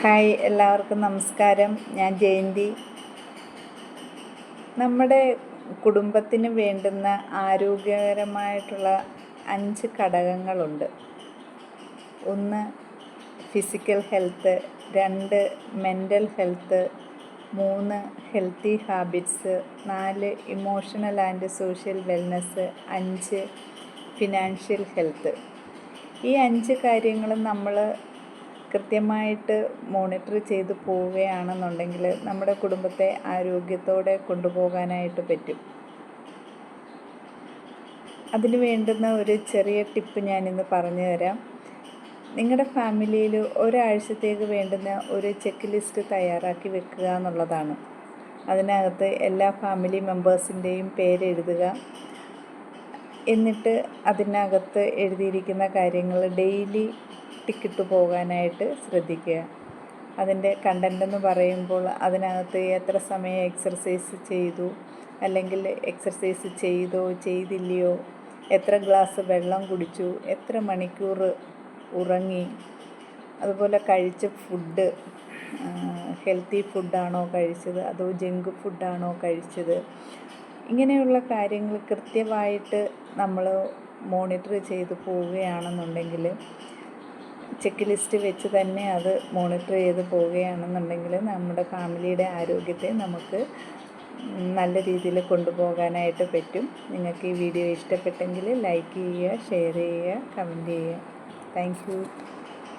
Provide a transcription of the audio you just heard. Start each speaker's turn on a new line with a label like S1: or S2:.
S1: Hi എല്ലാവർക്കും നമസ്കാരം. ഞാൻ ജയന്തി. നമ്മുടെ കുടുംബത്തിന് വേണ്ടുന്ന ആരോഗ്യകരമായിട്ടുള്ള അഞ്ച് ഘടകങ്ങളുണ്ട്. ഒന്ന് ഫിസിക്കൽ ഹെൽത്ത് രണ്ട് മെന്റൽ ഹെൽത്ത് മൂന്ന് ഹെൽത്തി ഹാബിറ്റ്സ് നാല് ഇമോഷണൽ ആൻഡ് സോഷ്യൽ വെൽനസ് അഞ്ച് ഫിനാൻഷ്യൽ ഹെൽത്ത് ഈ അഞ്ച് കാര്യങ്ങളും നമ്മൾ കൃത്യമായിട്ട് മോണിറ്റർ ചെയ്ത് പോവുകയാണെന്നുണ്ടെങ്കിൽ നമ്മുടെ കുടുംബത്തെ ആരോഗ്യത്തോടെ കൊണ്ടുപോകാനായിട്ട് പറ്റും. അതിന് വേണ്ടുന്ന ഒരു ചെറിയ ടിപ്പ് ഞാനിന്ന് പറഞ്ഞു തരാം. നിങ്ങളുടെ ഫാമിലിയിൽ ഒരാഴ്ചത്തേക്ക് വേണ്ടുന്ന ഒരു ചെക്ക് ലിസ്റ്റ് തയ്യാറാക്കി വെക്കുക എന്നുള്ളതാണ്. അതിനകത്ത് എല്ലാ ഫാമിലി മെമ്പേഴ്സിന്റെയും പേരെഴുതുക. എന്നിട്ട് അതിനകത്ത് എഴുതിയിരിക്കുന്ന കാര്യങ്ങൾ ഡെയിലി ടിക്കിട്ട് പോകാനായിട്ട് ശ്രദ്ധിക്കുക. അതിന്റെ കണ്ടന്റ് എന്ന് പറയുമ്പോൾ അതിനകത്ത് എത്ര സമയം എക്സർസൈസ് ചെയ്തു അല്ലെങ്കിൽ എക്സർസൈസ് ചെയ്തോ ചെയ്തില്ലയോ എത്ര ഗ്ലാസ് വെള്ളം കുടിച്ചു എത്ര മണിക്കൂർ ഉറങ്ങി അതുപോലെ കഴിച്ച ഫുഡ് ഹെൽത്തി ഫുഡാണോ കഴിച്ചത് അതോ ജങ്ക് ഫുഡാണോ കഴിച്ചത് ഇങ്ങനെയുള്ള കാര്യങ്ങൾ കൃത്യമായിട്ട് നമ്മൾ മോണിറ്റർ ചെയ്ത് പോവുകയാണെന്നുണ്ടെങ്കിൽ ചെക്ക് ലിസ്റ്റ് വെച്ച് തന്നെ അത് മോണിറ്റർ ചെയ്ത് പോവുകയാണെന്നുണ്ടെങ്കിൽ നമ്മുടെ ഫാമിലിയുടെ ആരോഗ്യത്തെ നമുക്ക് നല്ല രീതിയിൽ കൊണ്ടുപോകാനായിട്ട് പറ്റും. നിങ്ങൾക്ക് ഈ വീഡിയോ ഇഷ്ടപ്പെട്ടെങ്കിൽ ലൈക്ക് ചെയ്യുക ഷെയർ ചെയ്യുക കമന്റ് ചെയ്യുക. താങ്ക്